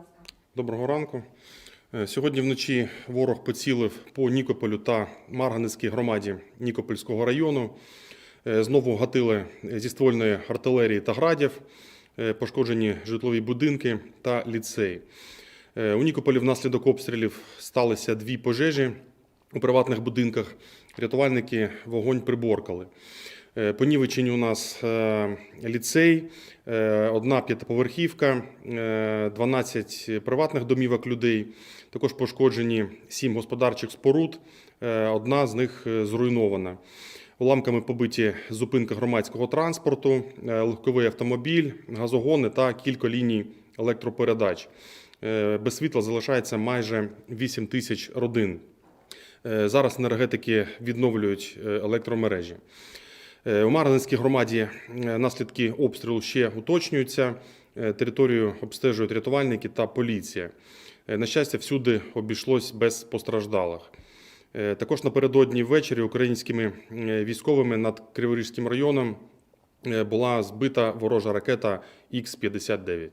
ласка. Доброго ранку. Е, Сьогодні вночі ворог поцілив по Нікополю та Марганецькій громаді Нікопольського району. Е, Знову гатили зі ствольної артилерії та градів, Е, пошкоджені житлові будинки та ліцей. Е, У Нікополі внаслідок обстрілів сталися дві пожежі у приватних будинках. Рятувальники вогонь приборкали. Е, Понівечені у нас е, ліцей, е, одна п'ятиповерхівка, е, 12 приватних домівок людей. Також пошкоджені 7 господарчих споруд, одна з них зруйнована. Уламками побиті зупинка громадського транспорту, легковий автомобіль, газогони та кілька ліній електропередач. Без світла залишається майже 8 тисяч родин. Зараз енергетики відновлюють електромережі. Е, У Марганецькій громаді е, наслідки обстрілу ще уточнюються. Е, Територію обстежують рятувальники та поліція. Е, На щастя, всюди обійшлось без постраждалих. Е, Також напередодні ввечері українськими е, військовими над Криворізьким районом е, була збита ворожа ракета Х-59.